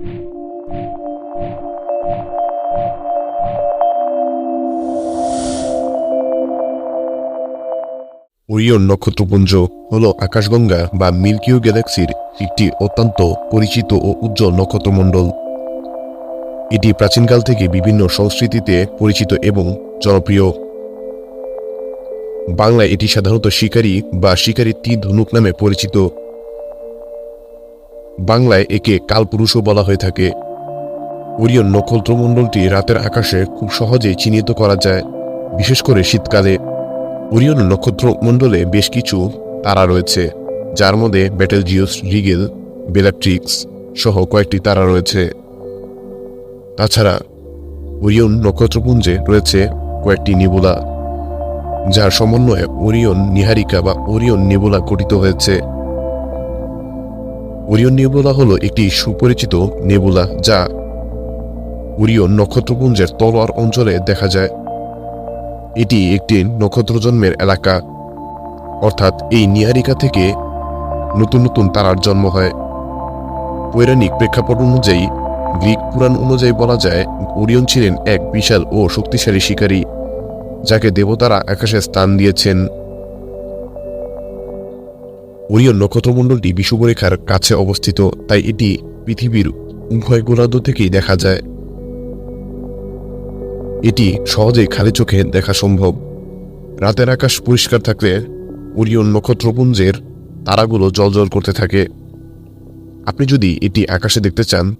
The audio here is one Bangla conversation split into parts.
ওরিয়ন নক্ষত্রপুঞ্জ হল আকাশগঙ্গা বা মিল্কিও গ্যালাক্সির একটি অত্যন্ত পরিচিত ও উজ্জ্বল নক্ষত্রমণ্ডল। এটি প্রাচীনকাল থেকে বিভিন্ন সংস্কৃতিতে পরিচিত এবং জনপ্রিয়। বাংলায় এটি সাধারণত শিকারী বা শিকারী তীর ধনুক নামে পরিচিত। বাংলায় একে কালপুরুষও বলা হয়ে থাকে। ওরিয়ন নক্ষত্রমণ্ডলটি রাতের আকাশে খুব সহজেই চিহ্নিত করা যায়, বিশেষ করে শীতকালে। ওরিয়ন নক্ষত্রমণ্ডলে বেশ কিছু তারা রয়েছে, যার মধ্যে ব্যাটেলজিউস রিগেল বেলাট্রিক্স সহ কয়েকটি তারা রয়েছে। তাছাড়া ওরিয়ন নক্ষত্রপুঞ্জে রয়েছে কয়েকটি নিবুলা, যার সমন্বয়ে ওরিয়ন নিহারিকা বা ওরিয়ন নেবুলা গঠিত হয়েছে। ওরিয়ন নেবুলা হলো একটি সুপরিচিত নেবুলা যা ওরিয়ন নক্ষত্রপুঞ্জের তলোয়ার অঞ্চলে দেখা যায়। এটি একটি নক্ষত্র জন্মের এলাকা। অর্থাৎ এই নিহারিকা থেকে নতুন নতুন তারার জন্ম হয়। পৌরাণিক প্রেক্ষাপট অনুযায়ী গ্রিক পুরাণ অনুযায়ী বলা যায়, ওরিয়ন ছিলেন এক বিশাল ও শক্তিশালী শিকারী, যাকে দেবতারা আকাশে স্থান দিয়েছেন। ওরিয়ন নক্ষত্রমণ্ডলটি বিষুবরেখার কাছে অবস্থিত, তাই এটি পৃথিবীর উভয় গোলার্ধ থেকেই দেখা যায়। এটি সহজেই খালি চোখে দেখা সম্ভব। রাতের আকাশ পরিষ্কার থাকলে ওরিয়ন নক্ষত্রপুঞ্জের তারাগুলো জলজল করতে থাকে। আপনি যদি এটি আকাশে দেখতে চান,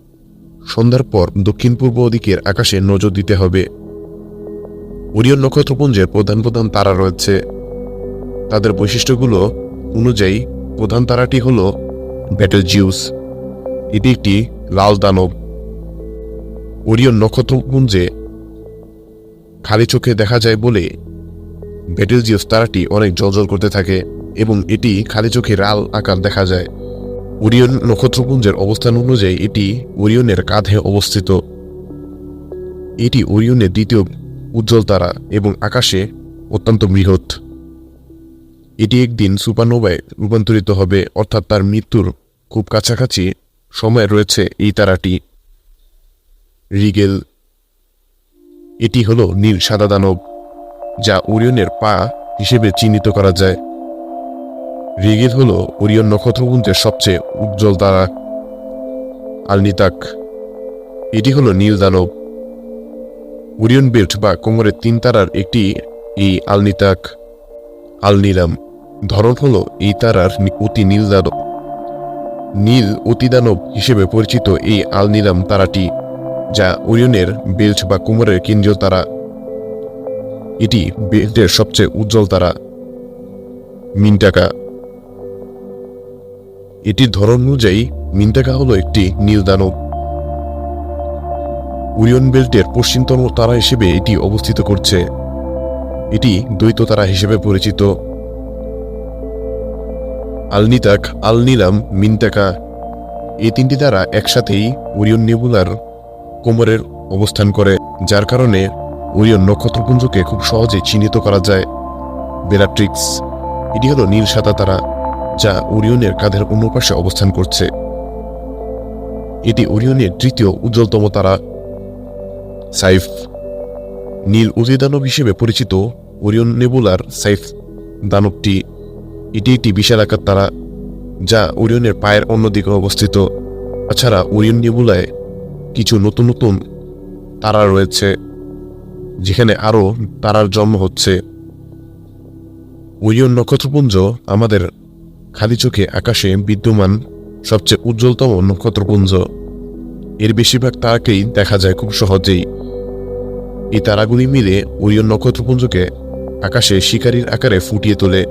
সন্ধ্যার পর দক্ষিণ পূর্ব দিকের আকাশে নজর দিতে হবে। ওরিয়ন নক্ষত্রপুঞ্জের প্রধান প্রধান তারা রয়েছে। তাদের বৈশিষ্ট্যগুলো অনুযায়ী প্রধান তারাটি হল ব্যাটেল জিউস এটি একটি লাল দানব। ওরিয়ন নক্ষত্রপুঞ্জে খালি চোখে দেখা যায় বলে ব্যাটেলজিয়াস তারাটি অনেক জলজল করতে থাকে এবং এটি খালি চোখে লাল আকার দেখা যায়। ওরিয়ন নক্ষত্রপুঞ্জের অবস্থান অনুযায়ী এটি ওরিয়নের কাঁধে অবস্থিত। এটি ওরিয়নের দ্বিতীয় উজ্জ্বল তারা এবং আকাশে অত্যন্ত বৃহৎ। এটি একদিন সুপারনোভায় রূপান্তরিত হবে, অর্থাৎ তার মৃত্যুর খুব কাছাকাছি সময় রয়েছে এই তারাটি। রিগেল, এটি হলো নীল সাদা দানব, যা ওরিয়নের পা হিসেবে চিহ্নিত করা যায়। রিগেল হলো ওরিয়ন নক্ষত্রপুঞ্জের সবচেয়ে উজ্জ্বল তারা। আলনিতাক, এটি হলো নীল দানব। ওরিয়ন বেল্ট বা কোমরের তিন তারার একটি এই আলনিতাক। আলনীলাম ধরন হল এই তারার অতি নীল দানব নীল অতিদানব হিসেবে পরিচিত এই আল আলনীলাম তারাটি, যা ওরিয়নের বেল্ট বা কোমরের কেন্দ্রীয় তারা। এটি বেল্টের সবচেয়ে উজ্জ্বল তারা, মিনটাকা। এটির ধরন অনুযায়ী, মিনটাকা হলো একটি নীল দানব। ওরিয়ন বেল্টের পশ্চিমতম তারা হিসেবে এটি অবস্থিত করছে। এটি দ্বৈত তারা হিসেবে পরিচিত। আলনিতাক, আলনীলাম মিনটাকা এই তিনটি তারা একসাথেই ওরিয়ন নেবুলার কোমরের অবস্থান করে, যার কারণে ওরিয়ন নক্ষত্রপুঞ্জকে খুব সহজে চিহ্নিত করা যায়। বেলাট্রিক্স, এটি হলো নীল সাদা তারা, যা ওরিয়নের কাঁধের অন্য পাশে অবস্থান করছে। এটি ওরিয়নের তৃতীয় উজ্জ্বলতম তারা। সাইফ, নীল অতিদানব হিসেবে পরিচিত ওরিয়ন নেবুলার সাইফ দানবটি এটি একটি বিশাল আকার তারা যা ওরিয়নের পায়ের অন্যদিকে অবস্থিত। তাছাড়া ওরিয়ন নেবুলায় কিছু নতুন নতুন তারা রয়েছে, যেখানে আরও তারার জন্ম হচ্ছে। ওরিয়ন নক্ষত্রপুঞ্জ আমাদের খালি চোখে আকাশে বিদ্যমান সবচেয়ে উজ্জ্বলতম নক্ষত্রপুঞ্জ। এর বেশিরভাগ তারাকেই দেখা যায় খুব সহজেই। এই তারাগুলি মিলে ওরিয়ন নক্ষত্রপুঞ্জকে আকাশে শিকারীর আকারে ফুটিয়ে তোলে।